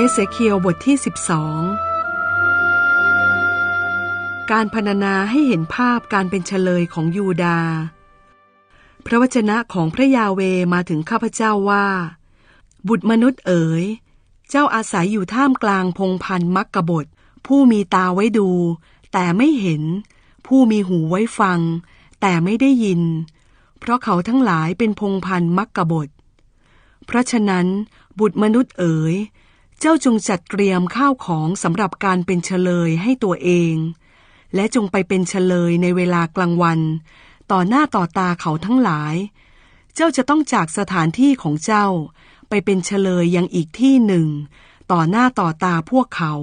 เอเสเคียวบทที่ 12 การพรรณนาให้เห็นภาพการเป็นเฉลยของยูดา พระวจนะของพระยาเวมาถึงข้าพเจ้าว่า บุตรมนุษย์เอ๋ย เจ้าอาศัยอยู่ท่ามกลางพงพันมักกบฏผู้มีตาไว้ดู แต่ไม่เห็น ผู้มีหูไว้ฟัง แต่ไม่ได้ยิน เพราะเขาทั้งหลายเป็นพงพันมักกบฏเพราะฉะนั้น บุตรมนุษย์เอ๋ย เจ้าจงจัดเตรียมข้าวของสำหรับการเป็นเฉลยให้ตัวเอง และจงไปเป็นเฉลยในเวลากลางวัน ต่อหน้าต่อตาเขาทั้งหลาย เจ้าจะต้องจากสถานที่ของเจ้า ไปเป็นเฉลยยังอีกที่หนึ่ง ต่อหน้าต่อตาพวกเขา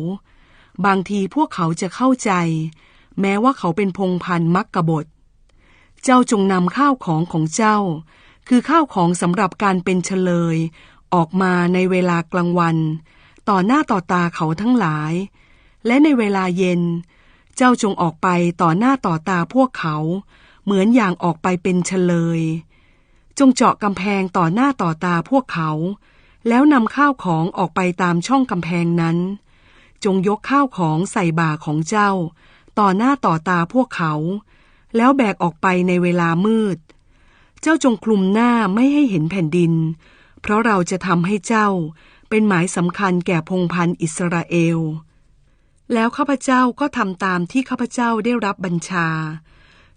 บางทีพวกเขาจะเข้าใจ แม้ว่าเขาเป็นพงพันมักกบฏ เจ้าจงนำข้าวของของเจ้า คือข้าวของสำหรับการเป็นเฉลย ออกมาในเวลากลางวัน ต่อหน้าต่อตาเขาทั้งหลาย และในเวลาเย็น เจ้าจงออกไปต่อหน้าต่อตาพวกเขา เหมือนอย่างออกไปเป็นเฉลย จงเจาะกำแพงต่อหน้าต่อตาพวกเขา แล้วนำข้าวของออกไปตามช่องกำแพงนั้น จงยกข้าวของใส่บ่าของเจ้า ต่อหน้าต่อตาพวกเขา แล้วแบกออกไปในเวลามืด เจ้าจงคลุมหน้าไม่ให้เห็นแผ่นดิน เพราะเราจะทำให้เจ้า เป็นหมายสำคัญแก่พงพันธ์อิสราเอล แล้วข้าพเจ้าก็ทำตามที่ข้าพเจ้าได้รับบัญชา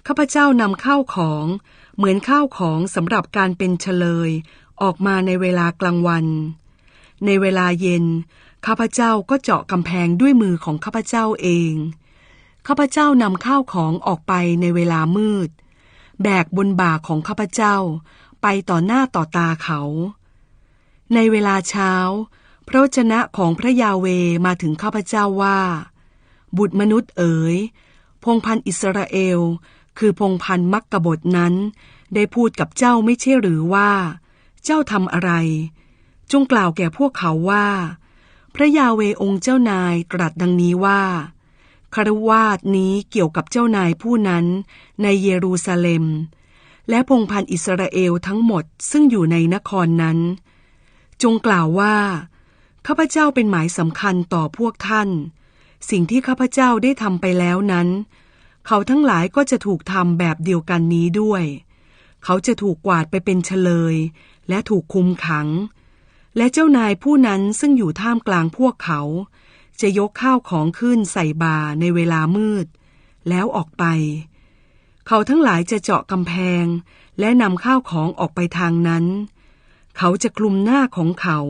ข้าพเจ้านำข้าวของเหมือนข้าวของสำหรับการเป็นเฉลย ออกมาในเวลากลางวัน ในเวลาเย็น ข้าพเจ้าก็เจาะกำแพงด้วยมือของข้าพเจ้าเอง ข้าพเจ้านำข้าวของออกไปในเวลามืด แบกบนบ่าของข้าพเจ้า ไปต่อหน้าต่อตาเขา ในเวลาเช้า พระวจนะของพระยาเวมาถึงข้าพเจ้าว่า บุตรมนุษย์เอ๋ย พงพันอิสราเอล คือพงพันมักกบฏนั้น ได้พูดกับเจ้าไม่ใช่หรือว่า เจ้าทำอะไร จงกล่าวแก่พวกเขาว่า พระยาเวองค์เจ้านายตรัสดังนี้ว่าคารวาสนี้เกี่ยวกับเจ้านายผู้นั้นในเยรูซาเล็ม และพงพันอิสราเอลทั้งหมดซึ่งอยู่ในนครนั้น จงกล่าวว่า ข้าพเจ้าเป็นหมายสำคัญต่อพวกท่าน สิ่งที่ข้าพเจ้าได้ทำไปแล้วนั้น เขาทั้งหลายก็จะถูกทำแบบเดียวกันนี้ด้วย เขาจะถูกกวาดไปเป็นเฉลย และถูกคุมขัง และเจ้านายผู้นั้นซึ่งอยู่ท่ามกลางพวกเขา จะยกข้าวของขึ้นใส่บาในเวลามืด แล้วออกไป เขาทั้งหลายจะเจาะกำแพง และนำข้าวของออกไปทางนั้น เขาจะคลุมหน้าของเขา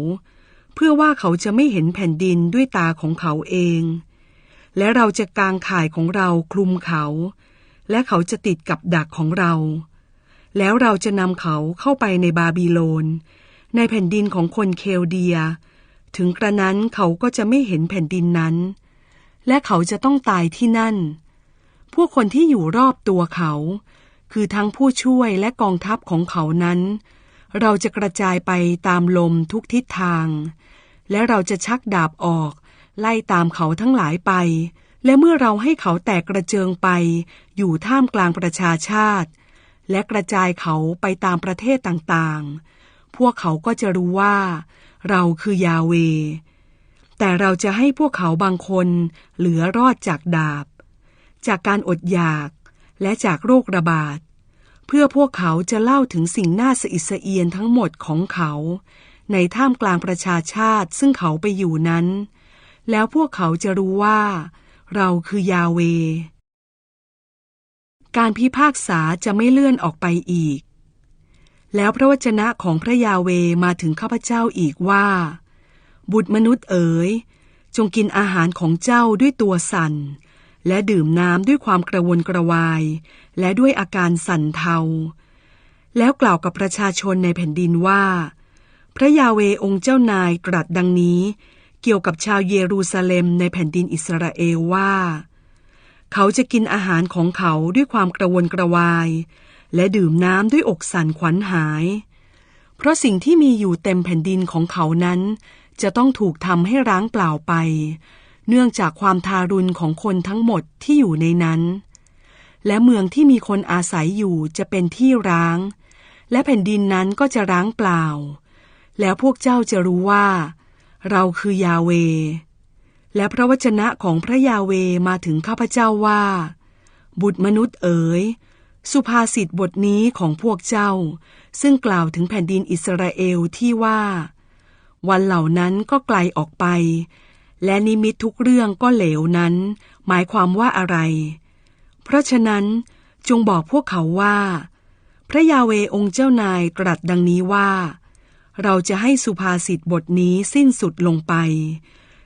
เพื่อว่าเขาจะไม่เห็นแผ่นดินด้วยตาของเขาเอง และเราจะกางข่ายของเราคลุมเขา และเขาจะติดกับดักของเรา แล้วเราจะนำเขาเข้าไปในบาบิโลน ในแผ่นดินของคนเคลเดีย ถึงกระนั้นเขาก็จะไม่เห็นแผ่นดินนั้น และเขาจะต้องตายที่นั่น พวกคนที่อยู่รอบตัวเขา คือทั้งผู้ช่วยและกองทัพของเขานั้น เราจะกระจายไปตามลมทุกทิศทาง และเราจะชักดาบออก ไล่ตามเขาทั้งหลายไป และเมื่อเราให้เขาแตกกระเจิงไป อยู่ท่ามกลางประชาชาติ และกระจายเขาไปตามประเทศต่างๆ พวกเขาก็จะรู้ว่า เราคือยาเว แต่เราจะให้พวกเขาบางคนเหลือรอดจากดาบ จากการอดอยากและจากโรคระบาด เพื่อพวกเขาจะเล่าถึงสิ่งน่าสะอิดสะเอียนทั้งหมดของเขา ในท่ามกลางประชาชาติซึ่งเขาไปอยู่นั้น แล้วพวกเขาจะรู้ว่า เราคือยาเว การพิพากษาจะไม่เลื่อนออกไปอีก แล้วพระวจนะของพระยาเวมาถึงข้าพเจ้าอีกว่า บุตรมนุษย์เอ๋ย จงกินอาหารของเจ้าด้วยตัวสั่น และดื่มน้ำด้วยความกระวนกระวาย และด้วยอาการสั่นเทา แล้วกล่าวกับประชาชนในแผ่นดินว่า พระยาเวองค์เจ้านายตรัสดังนี้ เกี่ยวกับชาวเยรูซาเล็มในแผ่นดินอิสราเอลว่า เขาจะกินอาหารของเขาด้วยความกระวนกระวาย และดื่มน้ำด้วยอกสั่นขวัญหาย เพราะสิ่งที่มีอยู่เต็มแผ่นดินของเขานั้น จะต้องถูกทำให้ร้างเปล่าไป เนื่องจากความทารุณของคนทั้งหมดที่อยู่ในนั้น และเมืองที่มีคนอาศัยอยู่จะเป็นที่ร้าง และแผ่นดินนั้นก็จะร้างเปล่า แล้วพวกเจ้าจะรู้ว่า เราคือยาเว และพระวจนะของพระยาเวมาถึงข้าพเจ้าว่า บุตรมนุษย์เอ๋ยสุภาษิตบทนี้ของพวกเจ้า ซึ่งกล่าวถึงแผ่นดินอิสราเอลที่ว่า วันเหล่านั้นก็ไกลออกไป และนิมิตทุกเรื่องก็เหลวนั้น หมายความว่าอะไร เพราะฉะนั้นจงบอกพวกเขาว่า พระยาเวองค์เจ้านายตรัสดังนี้ว่า เราจะให้สุภาษิตบทนี้สิ้นสุดลงไป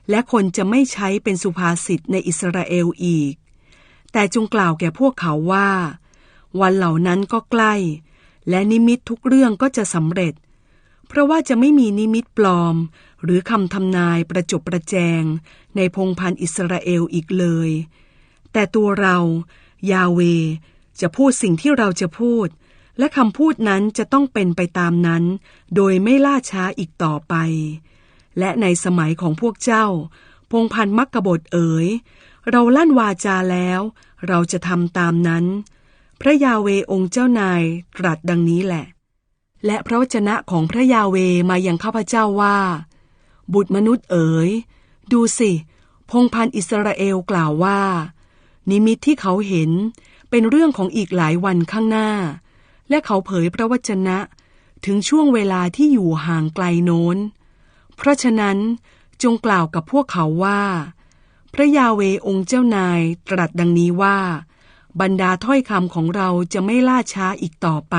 และคนจะไม่ใช้เป็นสุภาษิตในอิสราเอลอีก แต่จงกล่าวแก่พวกเขาว่า วันเหล่านั้นก็ใกล้ และนิมิตทุกเรื่องก็จะสำเร็จ เพราะว่าจะไม่มีนิมิตปลอม หรือคำทำนายประจบประแจงในพงพันธ์อิสราเอลอีกเลย แต่ตัวเรายาเวจะพูดสิ่งที่เราจะพูด และคำพูดนั้นจะต้องเป็นไปตามนั้น โดยไม่ล่าช้าอีกต่อไป และในสมัยของพวกเจ้า พงพันธ์มักกบฏเอ๋ย เราลั่นวาจาแล้ว เราจะทำตามนั้น พระยาเวองค์เจ้านายตรัสดังนี้แหละ และพระวจนะของพระยาเวมายังข้าพเจ้าว่า บุตรมนุษย์เอ๋ย ดูสิ พงพันอิสราเอลกล่าวว่า นิมิตที่เขาเห็นเป็นเรื่องของอีกหลายวันข้างหน้า และเขาเผยพระวจนะ ถึงช่วงเวลาที่อยู่ห่างไกลโน้น เพราะฉะนั้นจงกล่าวกับพวกเขาว่า พระยาเวองค์เจ้านายตรัสดังนี้ว่า บรรดาถ้อยคำของเราจะไม่ล่าช้าอีกต่อไป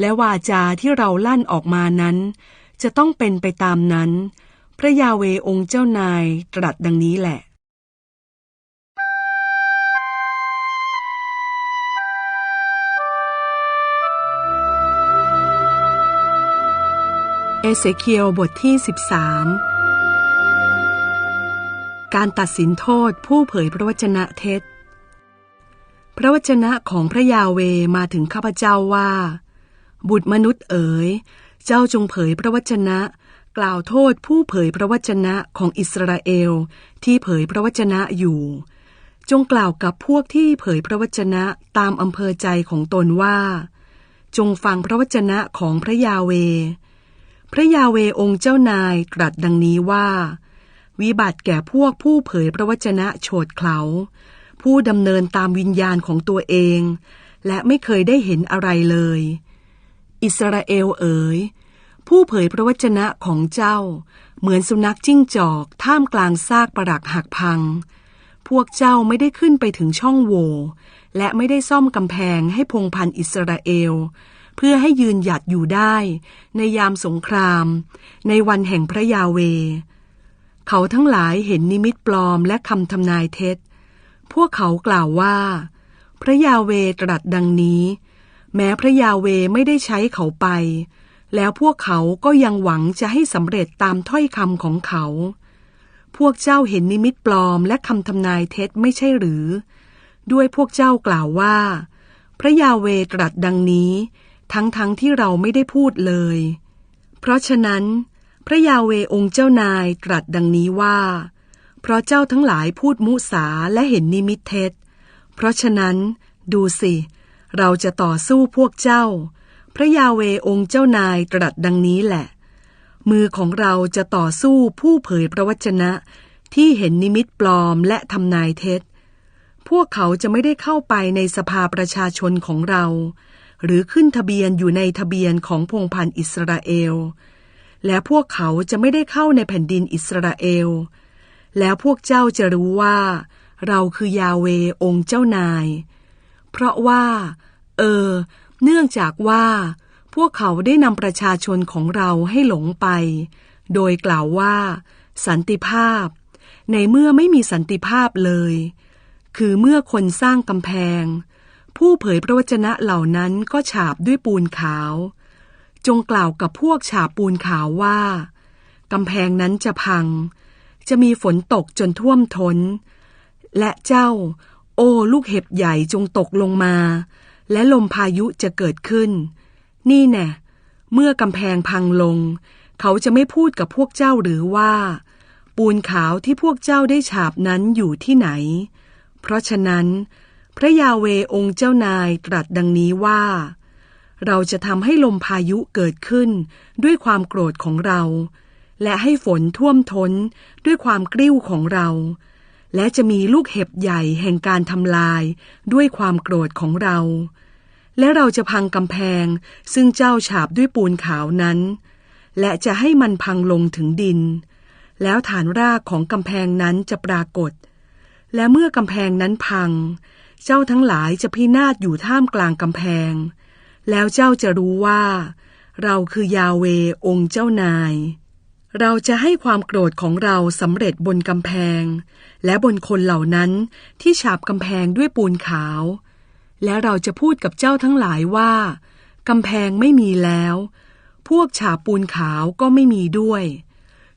และวาจาที่เราลั่นออกมานั้น จะต้องเป็นไปตามนั้น พระยาเวองค์เจ้านายตรัสดังนี้แหละ เอเสเคียวบทที่ 13 การตัดสินโทษผู้เผยพระวจนะเท็จ พระวจนะของพระยาเวมาถึงข้าพเจ้าว่า บุตรมนุษย์เอ๋ย เจ้าจงเผยพระวจนะ กล่าวโทษผู้เผยพระวจนะของอิสราเอลที่เผยพระวจนะอยู่ จงกล่าวกับพวกที่เผยพระวจนะตามอำเภอใจของตนว่า จงฟังพระวจนะของพระยาเว พระยาเวองค์เจ้านายตรัสดังนี้ว่า วิบัติแก่พวกผู้เผยพระวจนะโฉดเขา ผู้ดำเนินตามวิญญาณของตัวเอง และไม่เคยได้เห็นอะไรเลย อิสราเอลเอ๋ย ผู้เผยพระวจนะของเจ้า เหมือนสุนัขจิ้งจอก ท่ามกลางซากปรักหักพัง พวกเจ้าไม่ได้ขึ้นไปถึงช่องโหว่และไม่ได้ซ่อมกำแพงให้พงพันอิสราเอล เพื่อให้ยืนหยัดอยู่ได้ ในยามสงคราม ในวันแห่งพระยาเว เขาทั้งหลายเห็นนิมิตปลอมและคำทำนายเท็จ พวกเขากล่าวว่า พระยาเวตรัสดังนี้ แม้พระยาเวไม่ได้ใช้เขาไป แล้วพวกเขาก็ยังหวังจะให้สำเร็จตามถ้อยคำของเขา พวกเจ้าเห็นนิมิตปลอมและคำทำนายเท็จไม่ใช่หรือ ด้วยพวกเจ้ากล่าวว่า พระยาเวตรัสดังนี้ ทั้งๆทที่เราไม่ได้พูดเลย เพราะฉะนั้น พระยาเวองค์เจ้านายตรัสดังนี้ว่า เพราะเจ้าทั้งหลายพูดมุสาและเห็นนิมิตเท็จ เพราะฉะนั้น ดูสิ เราจะต่อสู้พวกเจ้า พระยาเวองค์เจ้านายตรัสดังนี้แหละ มือของเราจะต่อสู้ผู้เผยพระวจนะ ที่เห็นนิมิตปลอมและทำนายเท็จ พวกเขาจะไม่ได้เข้าไปในสภาประชาชนของเรา หรือขึ้นทะเบียนอยู่ในทะเบียนของพงพันธ์อิสราเอล และพวกเขาจะไม่ได้เข้าในแผ่นดินอิสราเอล แล้วพวกเจ้าจะรู้ว่า เราคือยาเวองค์เจ้านาย เพราะว่า เออ เนื่องจากว่า พวกเขาได้นำประชาชนของเราให้หลงไป โดยกล่าวว่า สันติภาพ ในเมื่อไม่มีสันติภาพเลย คือเมื่อคนสร้างกำแพง ผู้เผยพระวจนะเหล่านั้นก็ฉาบด้วยปูนขาว จงกล่าวกับพวกฉาบปูนขาวว่ากำแพงนั้นจะพัง จะมีฝนตกจนท่วมทน้น และเจ้า โอ้ลูกเห็บใหญ่จงตกลงมา และลมพายุจะเกิดขึ้น นี่แน่เมื่อกำแพงพังลง เขาจะไม่พูดกับพวกเจ้าหรือว่า ปูนขาวที่พวกเจ้าได้ฉาบนั้นอยู่ที่ไหน เพราะฉะนั้น พระยาเวองค์เจ้านายตรัสดังนี้ว่า เราจะทำให้ลมพายุเกิดขึ้นด้วยความโกรธของเรา และให้ฝนท่วมท้นด้วยความกริ้วของเรา และจะมีลูกเห็บใหญ่แห่งการทำลายด้วยความโกรธของเรา และเราจะพังกำแพงซึ่งเจ้าฉาบด้วยปูนขาวนั้น และจะให้มันพังลงถึงดิน แล้วฐานรากของกำแพงนั้นจะปรากฏ และเมื่อกำแพงนั้นพัง เจ้าทั้งหลายจะพินาศอยู่ท่ามกลางกำแพง แล้วเจ้าจะรู้ว่า เราคือยาเวองค์เจ้านาย เราจะให้ความโกรธของเราสำเร็จบนกำแพง และบนคนเหล่านั้นที่ฉาบกำแพงด้วยปูนขาว และเราจะพูดกับเจ้าทั้งหลายว่ากำแพงไม่มีแล้ว พวกฉาบปูนขาวก็ไม่มีด้วย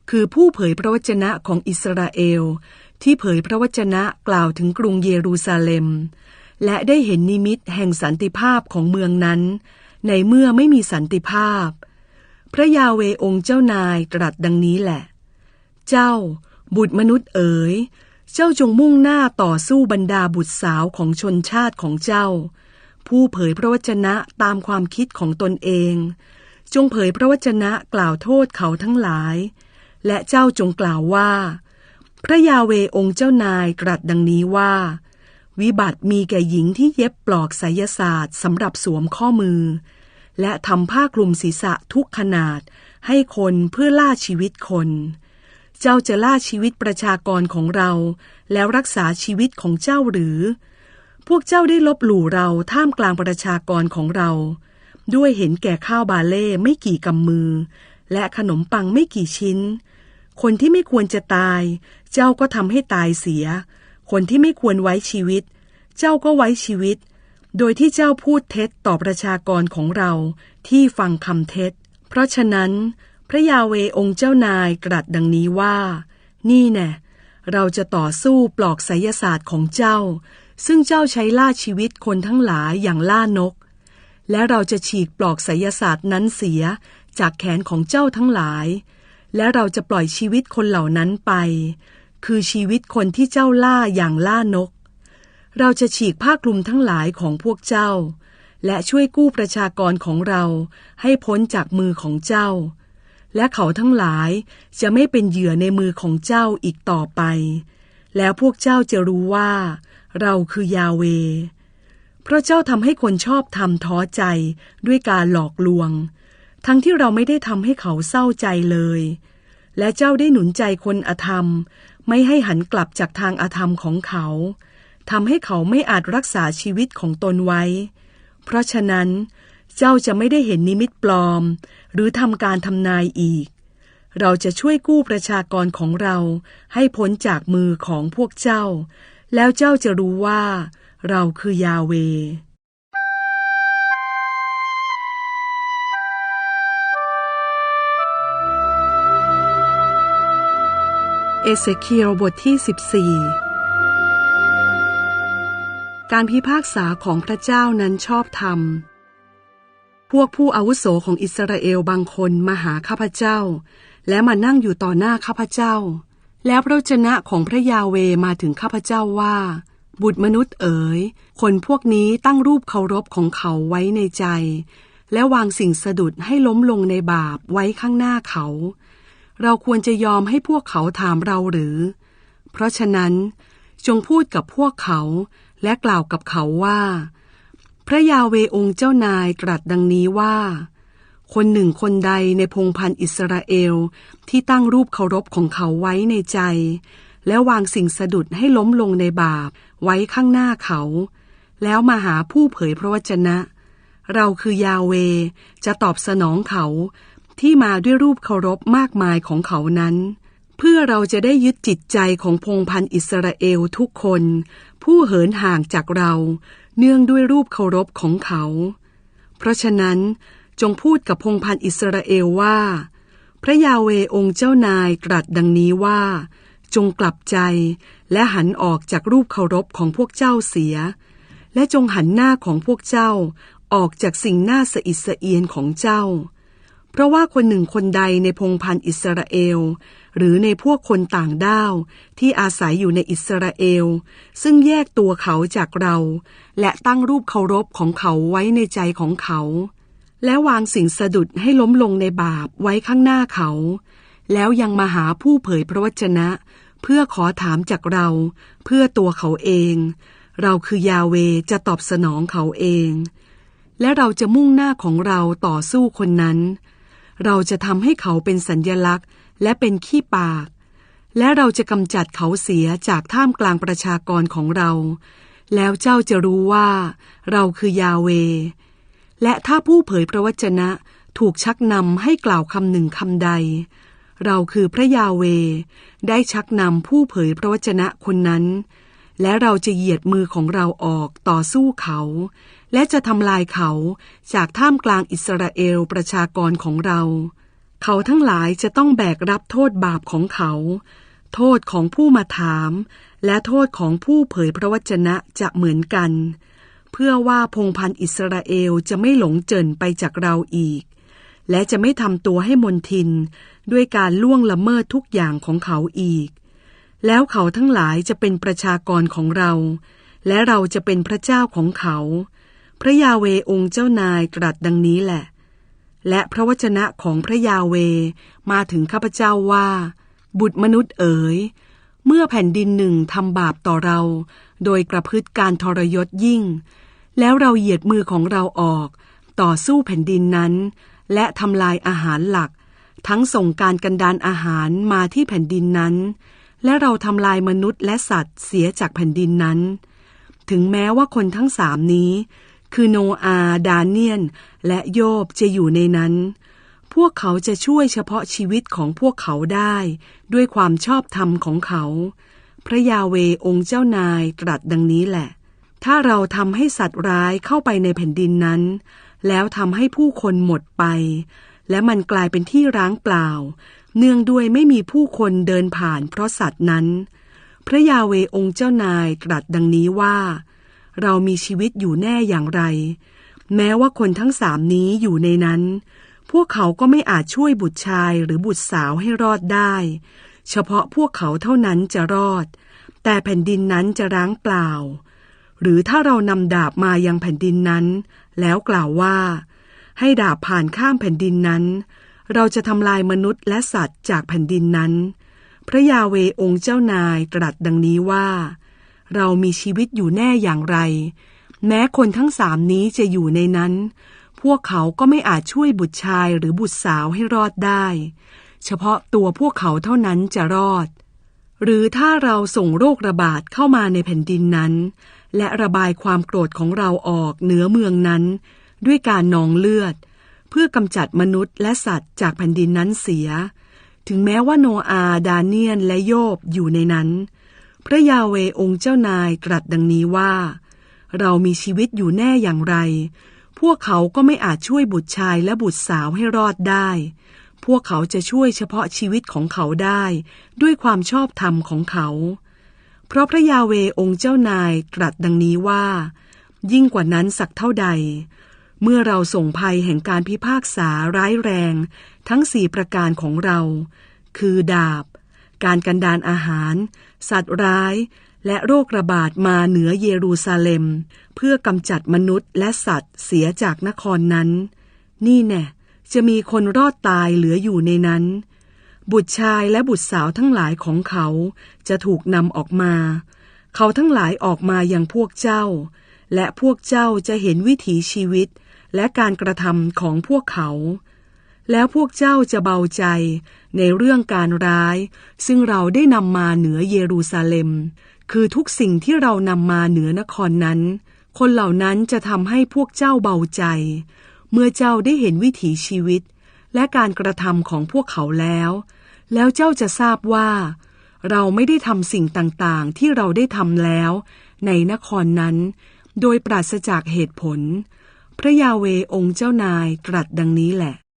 คือผู้เผยพระวจนะของอิสราเอล ที่เผยพระวจนะกล่าวถึงกรุงเยรูซาเล็ม และได้เห็นนิมิตแห่งสันติภาพของเมืองนั้น ในเมื่อไม่มีสันติภาพ พระยาเวองค์เจ้านายตรัสดังนี้แหละ เจ้า บุตรมนุษย์เอ๋ย เจ้าจงมุ่งหน้าต่อสู้บรรดาบุตรสาวของชนชาติของเจ้า ผู้เผยพระวจนะตามความคิดของตนเอง จงเผยพระวจนะกล่าวโทษเขาทั้งหลาย และเจ้าจงกล่าวว่า พระยาเวองค์เจ้านายตรัสดังนี้ว่า วิบัติมีแก่หญิงที่เย็บปลอกไสยศาสตร์สำหรับสวมข้อมือ และทำผ้าคลุมศีรษะทุกขนาด ให้คนเพื่อล่าชีวิตคน เจ้าจะล่าชีวิตประชากรของเรา แล้วรักษาชีวิตของเจ้าหรือ พวกเจ้าได้ลบหลู่เราท่ามกลางประชากรของเรา ด้วยเห็นแก่ข้าวบาเล่ไม่กี่กำมือ และขนมปังไม่กี่ชิ้น คนที่ไม่ควรจะตาย เจ้าก็ทำให้ตายเสีย คนที่ไม่ควรไว้ชีวิต เจ้าก็ไว้ชีวิต โดยที่เจ้าพูดเท็จต่อประชากรของเราที่ฟังคำเท็จ เพราะฉะนั้น พระยาเวองค์เจ้านายตรัสดังนี้ว่า นี่แน่เราจะต่อสู้ปลอกไสยศาสตร์ของเจ้า ซึ่งเจ้าใช้ล่าชีวิตคนทั้งหลายอย่างล่านก และเราจะฉีกปลอกไสยศาสตร์นั้นเสียจากแขนของเจ้าทั้งหลาย และเราจะปล่อยชีวิตคนเหล่านั้นไป คือชีวิตคนที่เจ้าล่าอย่างล่านก เราจะฉีกผ้าคลุมทั้งหลายของพวกเจ้า และช่วยกู้ประชากรของเราให้พ้นจากมือของเจ้า และเขาทั้งหลายจะไม่เป็นเหยื่อในมือของเจ้าอีกต่อไป แล้วพวกเจ้าจะรู้ว่า เราคือยาเว เพราะเจ้าทำให้คนชอบทำท้อใจด้วยการหลอกลวง ทั้งที่เราไม่ได้ทำให้เขาเศร้าใจเลย และเจ้าได้หนุนใจคนอธรรม ไม่ให้หันกลับจากทางอธรรมของเขา ทำให้เขาไม่อาจรักษาชีวิตของตนไว้ เพราะฉะนั้น เจ้าจะไม่ได้เห็นนิมิตปลอม หรือทำการทำนายอีก เราจะช่วยกู้ประชากรของเราให้พ้นจากมือของพวกเจ้า แล้วเจ้าจะรู้ว่า เราคือยาเวเอเสเคียลบทที่ 14 การพิพากษาของพระเจ้านั้นชอบธรรม พวกผู้อาวุโสของอิสราเอลบางคนมาหาข้าพเจ้า และมานั่งอยู่ต่อหน้าข้าพเจ้า แล้วพระวจนะของพระยาเวมาถึงข้าพเจ้าว่า บุตรมนุษย์เอ๋ย คนพวกนี้ตั้งรูปเคารพของเขาไว้ในใจ และวางสิ่งสะดุดให้ล้มลงในบาปไว้ข้างหน้าเขา เราควรจะยอมให้พวกเขาถามเราหรือ เพราะฉะนั้นจงพูดกับพวกเขา และกล่าวกับเขาว่า พระยาเวองค์เจ้านายตรัสดังนี้ว่า คนหนึ่งคนใดในพงพันธ์อิสราเอลที่ตั้งรูปเคารพของเขาไว้ในใจ และวางสิ่งสะดุดให้ล้มลงในบาปไว้ข้างหน้าเขา แล้วมาหาผู้เผยพระวจนะ เราคือยาเวจะตอบสนองเขาที่มาด้วยรูปเคารพมากมายของเขานั้น เพื่อเราจะได้ยึดจิตใจของพงพันธ์อิสราเอลทุกคน ผู้เหินห่างจากเราเนื่องด้วยรูปเคารพของเขา เพราะฉะนั้นจงพูดกับพงพันธ์อิสราเอลว่า พระยาเวองค์เจ้านายตรัสดังนี้ว่า จงกลับใจและหันออกจากรูปเคารพของพวกเจ้าเสีย และจงหันหน้าของพวกเจ้าออกจากสิ่งน่าสะอิดสะเอียนของเจ้า เพราะว่าคนหนึ่งคนใดในพงพันธ์อิสราเอล หรือในพวกคนต่างด้าวที่อาศัยอยู่ในอิสราเอล ซึ่งแยกตัวเขาจากเรา และตั้งรูปเคารพของเขาไว้ในใจของเขา และวางสิ่งสะดุดให้ล้มลงในบาปไว้ข้างหน้าเขา แล้วยังมาหาผู้เผยพระวจนะ เพื่อขอถามจากเรา เพื่อตัวเขาเอง เราคือยาเวจะตอบสนองเขาเอง และเราจะมุ่งหน้าของเราต่อสู้คนนั้นเราจะทำให้เขาเป็นสัญญลักษณ์ และเป็นขี้ปาก และเราจะกำจัดเขาเสียจากท่ามกลางประชากรของเรา แล้วเจ้าจะรู้ว่า เราคือยาเว และถ้าผู้เผยพระวจนะถูกชักนำให้กล่าวคำหนึ่งคำใด เราคือพระยาเว ได้ชักนำผู้เผยพระวจนะคนนั้น และเราจะเหยียดมือของเราออกต่อสู้เขา และจะทำลายเขาจากท่ามกลางอิสราเอลประชากรของเรา เขาทั้งหลายจะต้องแบกรับโทษบาปของเขา โทษของผู้มาถาม และโทษของผู้เผยพระวจนะจะเหมือนกัน เพื่อว่าพงพันธ์อิสราเอลจะไม่หลงเจินไปจากเราอีก และจะไม่ทำตัวให้มนทิน ด้วยการล่วงละเมิดทุกอย่างของเขาอีก แล้วเขาทั้งหลายจะเป็นประชากรของเรา และเราจะเป็นพระเจ้าของเขา พระยาเวองค์เจ้านายตรัสดังนี้แหละ และพระวจนะของพระยาเวมาถึงข้าพเจ้าว่า บุตรมนุษย์เอ๋ย เมื่อแผ่นดินหนึ่งทำบาปต่อเรา โดยประพฤติการทรยศยิ่ง แล้วเราเหยียดมือของเราออก ต่อสู้แผ่นดินนั้น และทำลายอาหารหลัก ทั้งส่งการกันดานอาหารมาที่แผ่นดินนั้น และเราทำลายมนุษย์และสัตว์เสียจากแผ่นดินนั้น ถึงแม้ว่าคนทั้งสามนี้ คือโนอา ดานเนียน และโยบจะอยู่ในนั้น พวกเขาจะช่วยเฉพาะชีวิตของพวกเขาได้ ด้วยความชอบธรรมของเขา พระยาเวองค์เจ้านายตรัสดังนี้แหละ ถ้าเราทำให้สัตว์ร้ายเข้าไปในแผ่นดินนั้น แล้วทำให้ผู้คนหมดไป และมันกลายเป็นที่ร้างเปล่า เนื่องด้วยไม่มีผู้คนเดินผ่านเพราะสัตว์นั้น พระยาเวองค์เจ้านายตรัสดังนี้ว่า เรามีชีวิตอยู่แน่อย่างไร แม้ว่าคนทั้งสามนี้อยู่ในนั้น พวกเขาก็ไม่อาจช่วยบุตรชายหรือบุตรสาวให้รอดได้ เฉพาะพวกเขาเท่านั้นจะรอด แต่แผ่นดินนั้นจะร้างเปล่า หรือถ้าเรานำดาบมายังแผ่นดินนั้น แล้วกล่าวว่า ให้ดาบผ่านข้ามแผ่นดินนั้น เราจะทำลายมนุษย์และสัตว์จากแผ่นดินนั้น พระยาเวองค์เจ้านายตรัสดังนี้ว่า เรามีชีวิตอยู่แน่อย่างไร แม้คนทั้งสามนี้จะอยู่ในนั้น พวกเขาก็ไม่อาจช่วยบุตรชายหรือบุตรสาวให้รอดได้ เฉพาะตัวพวกเขาเท่านั้นจะรอด หรือถ้าเราส่งโรคระบาดเข้ามาในแผ่นดินนั้น และระบายความโกรธของเราออกเหนือเมืองนั้น ด้วยการนองเลือด เพื่อกำจัดมนุษย์และสัตว์จากแผ่นดินนั้นเสีย ถึงแม้ว่าโนอาห์ดาเนียนและโยบอยู่ในนั้น พระยาเวองค์เจ้านายตรัสดังนี้ว่า เรามีชีวิตอยู่แน่อย่างไร พวกเขาก็ไม่อาจช่วยบุตรชายและบุตรสาวให้รอดได้ พวกเขาจะช่วยเฉพาะชีวิตของเขาได้ ด้วยความชอบธรรมของเขา เพราะพระยาเวองค์เจ้านายตรัสดังนี้ว่า ยิ่งกว่านั้นสักเท่าใด เมื่อเราส่งภัยแห่งการพิพากษาร้ายแรง ทั้งสี่ประการของเรา คือดาบ การกันดานอาหาร สัตว์ร้าย และโรคระบาดมาเหนือเยรูซาเล็ม เพื่อกำจัดมนุษย์และสัตว์เสียจากนครนั้น นี่แน่จะมีคนรอดตายเหลืออยู่ในนั้น บุตรชายและบุตรสาวทั้งหลายของเขาจะถูกนำออกมา เขาทั้งหลายออกมาอย่างพวกเจ้า และพวกเจ้าจะเห็นวิถีชีวิต และการกระทำของพวกเขา แล้วพวกเจ้าจะเบาใจในเรื่องการร้าย ซึ่งเราได้นำมาเหนือเยรูซาเล็ม คือทุกสิ่งที่เรานำมาเหนือนครนั้น คนเหล่านั้นจะทำให้พวกเจ้าเบาใจ เมื่อเจ้าได้เห็นวิถีชีวิต และการกระทำของพวกเขาแล้ว แล้วเจ้าจะทราบว่า เราไม่ได้ทำสิ่งต่างๆ ที่เราได้ทำแล้ว ในนครนั้น โดยปราศจากเหตุผล พระยาเวองค์เจ้านายตรัสดังนี้แหละ